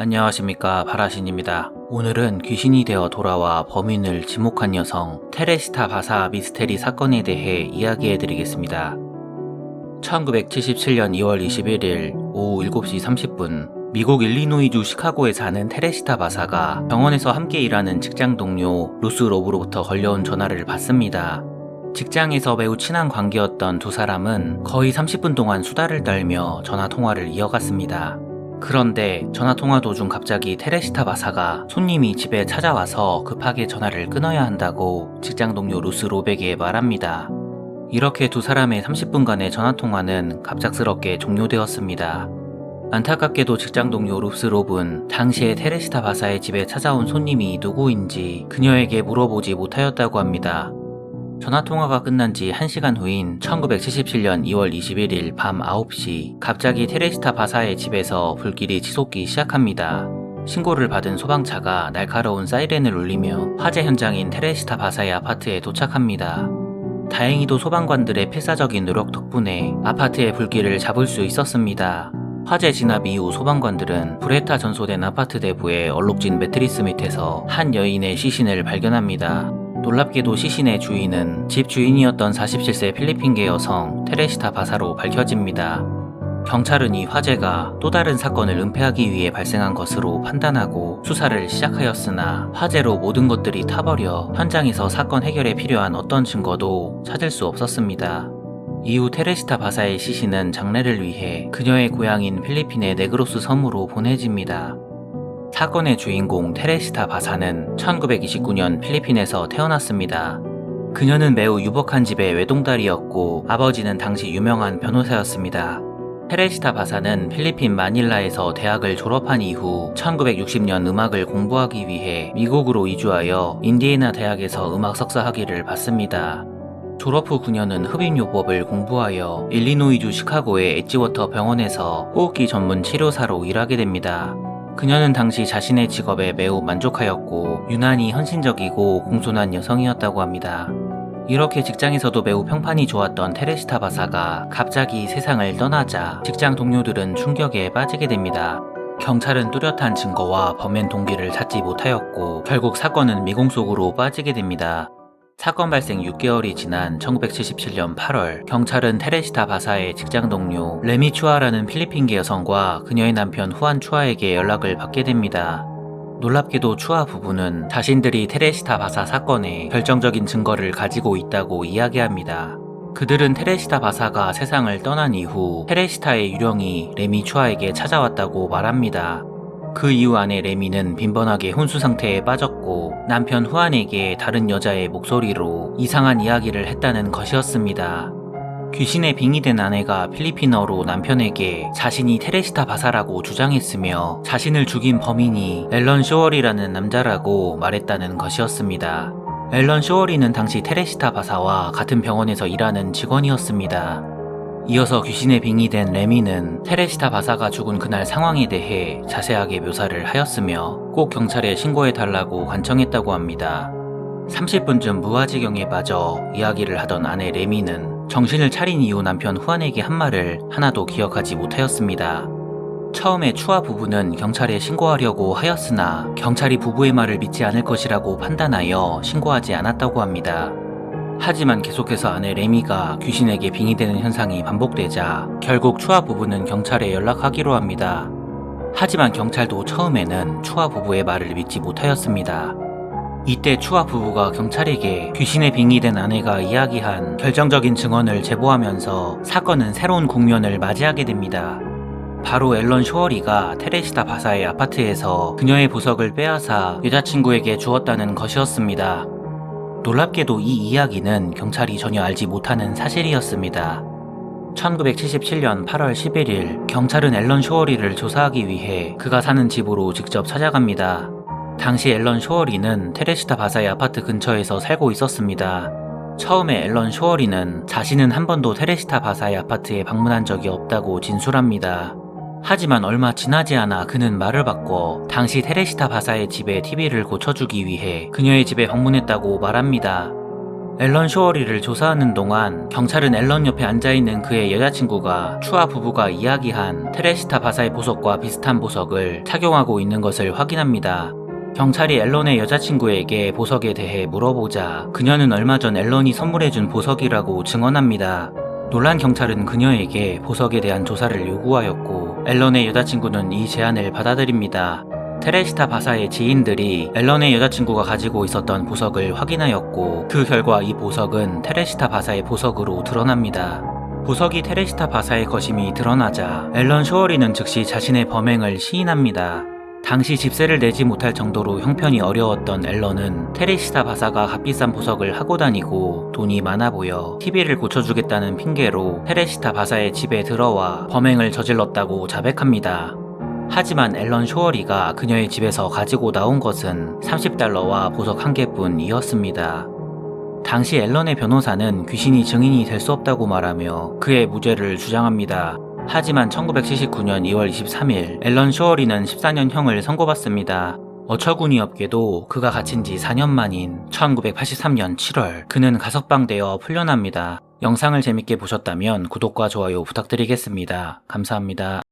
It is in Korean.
안녕하십니까 바라신입니다. 오늘은 귀신이 되어 돌아와 범인을 지목한 여성 테레시타 바사 미스테리 사건에 대해 이야기해드리겠습니다. 1977년 2월 21일 오후 7시 30분 미국 일리노이주 시카고에 사는 테레시타 바사가 병원에서 함께 일하는 직장 동료 루스 로브로부터 걸려온 전화를 받습니다. 직장에서 매우 친한 관계였던 두 사람은 거의 30분 동안 수다를 떨며 전화 통화를 이어갔습니다. 그런데 전화 통화 도중 갑자기 테레시타 바사가 손님이 집에 찾아와서 급하게 전화를 끊어야 한다고 직장 동료 루스 로백에 말합니다. 이렇게 두 사람의 30분간의 전화 통화는 갑작스럽게 종료되었습니다. 안타깝게도 직장 동료 루스 롭은 당시에 테레시타 바사의 집에 찾아온 손님이 누구인지 그녀에게 물어보지 못하였다고 합니다. 전화통화가 끝난 지 1시간 후인 1977년 2월 21일 밤 9시 갑자기 테레시타 바사의 집에서 불길이 치솟기 시작합니다. 신고를 받은 소방차가 날카로운 사이렌을 울리며 화재 현장인 테레시타 바사의 아파트에 도착합니다. 다행히도 소방관들의 필사적인 노력 덕분에 아파트의 불길을 잡을 수 있었습니다. 화재 진압 이후 소방관들은 불에 타 전소된 아파트 내부의 얼룩진 매트리스 밑에서 한 여인의 시신을 발견합니다. 놀랍게도 시신의 주인은 집 주인이었던 47세 필리핀계 여성 테레시타 바사로 밝혀집니다. 경찰은 이 화재가 또 다른 사건을 은폐하기 위해 발생한 것으로 판단하고 수사를 시작하였으나 화재로 모든 것들이 타버려 현장에서 사건 해결에 필요한 어떤 증거도 찾을 수 없었습니다. 이후 테레시타 바사의 시신은 장례를 위해 그녀의 고향인 필리핀의 네그로스 섬으로 보내집니다. 사건의 주인공 테레시타 바사는 1929년 필리핀에서 태어났습니다. 그녀는 매우 유복한 집의 외동딸이었고 아버지는 당시 유명한 변호사였습니다. 테레시타 바사는 필리핀 마닐라에서 대학을 졸업한 이후 1960년 음악을 공부하기 위해 미국으로 이주하여 인디애나 대학에서 음악 석사 학위를 받습니다. 졸업 후 그녀는 흡입요법을 공부하여 일리노이주 시카고의 엣지워터 병원에서 호흡기 전문 치료사로 일하게 됩니다. 그녀는 당시 자신의 직업에 매우 만족하였고 유난히 헌신적이고 공손한 여성이었다고 합니다. 이렇게 직장에서도 매우 평판이 좋았던 테레시타 바사가 갑자기 세상을 떠나자 직장 동료들은 충격에 빠지게 됩니다. 경찰은 뚜렷한 증거와 범행 동기를 찾지 못하였고 결국 사건은 미공 속으로 빠지게 됩니다. 사건 발생 6개월이 지난 1977년 8월 경찰은 테레시타 바사의 직장 동료 레미 추아라는 필리핀계 여성과 그녀의 남편 후안 추아에게 연락을 받게 됩니다. 놀랍게도 추아 부부는 자신들이 테레시타 바사 사건에 결정적인 증거를 가지고 있다고 이야기합니다. 그들은 테레시타 바사가 세상을 떠난 이후 테레시타의 유령이 레미 추아에게 찾아왔다고 말합니다. 그 이후 아내 레미는 빈번하게 혼수 상태에 빠졌고 남편 후안에게 다른 여자의 목소리로 이상한 이야기를 했다는 것이었습니다. 귀신에 빙의된 아내가 필리핀어로 남편에게 자신이 테레시타 바사라고 주장했으며 자신을 죽인 범인이 앨런 쇼월이라는 남자라고 말했다는 것이었습니다. 앨런 쇼월이는 당시 테레시타 바사와 같은 병원에서 일하는 직원이었습니다. 이어서 귀신에 빙의된 레미는 테레시타 바사가 죽은 그날 상황에 대해 자세하게 묘사를 하였으며 꼭 경찰에 신고해달라고 간청했다고 합니다. 30분쯤 무아지경에 빠져 이야기를 하던 아내 레미는 정신을 차린 이후 남편 후안에게 한 말을 하나도 기억하지 못하였습니다. 처음에 추아 부부는 경찰에 신고하려고 하였으나 경찰이 부부의 말을 믿지 않을 것이라고 판단하여 신고하지 않았다고 합니다. 하지만 계속해서 아내 레미가 귀신에게 빙의되는 현상이 반복되자 결국 추아 부부는 경찰에 연락하기로 합니다. 하지만 경찰도 처음에는 추아 부부의 말을 믿지 못하였습니다. 이때 추아 부부가 경찰에게 귀신에 빙의된 아내가 이야기한 결정적인 증언을 제보하면서 사건은 새로운 국면을 맞이하게 됩니다. 바로 앨런 쇼어리가 테레시타 바사의 아파트에서 그녀의 보석을 빼앗아 여자친구에게 주었다는 것이었습니다. 놀랍게도 이 이야기는 경찰이 전혀 알지 못하는 사실이었습니다. 1977년 8월 11일 경찰은 앨런 쇼어리를 조사하기 위해 그가 사는 집으로 직접 찾아갑니다. 당시 앨런 쇼어리는 테레시타 바사의 아파트 근처에서 살고 있었습니다. 처음에 앨런 쇼어리는 자신은 한 번도 테레시타 바사의 아파트에 방문한 적이 없다고 진술합니다. 하지만 얼마 지나지 않아 그는 말을 바꿔 당시 테레시타 바사의 집에 TV를 고쳐주기 위해 그녀의 집에 방문했다고 말합니다. 앨런 쇼어리를 조사하는 동안 경찰은 앨런 옆에 앉아있는 그의 여자친구가 추아 부부가 이야기한 테레시타 바사의 보석과 비슷한 보석을 착용하고 있는 것을 확인합니다. 경찰이 앨런의 여자친구에게 보석에 대해 물어보자 그녀는 얼마 전 앨런이 선물해준 보석이라고 증언합니다. 놀란 경찰은 그녀에게 보석에 대한 조사를 요구하였고 앨런의 여자친구는 이 제안을 받아들입니다. 테레시타 바사의 지인들이 앨런의 여자친구가 가지고 있었던 보석을 확인하였고 그 결과 이 보석은 테레시타 바사의 보석으로 드러납니다. 보석이 테레시타 바사의 것임이 드러나자 앨런 쇼어리는 즉시 자신의 범행을 시인합니다. 당시 집세를 내지 못할 정도로 형편이 어려웠던 앨런은 테레시타 바사가 값비싼 보석을 하고 다니고 돈이 많아 보여 TV를 고쳐주겠다는 핑계로 테레시타 바사의 집에 들어와 범행을 저질렀다고 자백합니다. 하지만 앨런 쇼어리가 그녀의 집에서 가지고 나온 것은 30달러와 보석 한 개뿐이었습니다. 당시 앨런의 변호사는 귀신이 증인이 될 수 없다고 말하며 그의 무죄를 주장합니다. 하지만 1979년 2월 23일 앨런 쇼어리는 14년형을 선고받습니다. 어처구니 없게도 그가 갇힌 지 4년 만인 1983년 7월 그는 가석방되어 풀려납니다. 영상을 재밌게 보셨다면 구독과 좋아요 부탁드리겠습니다. 감사합니다.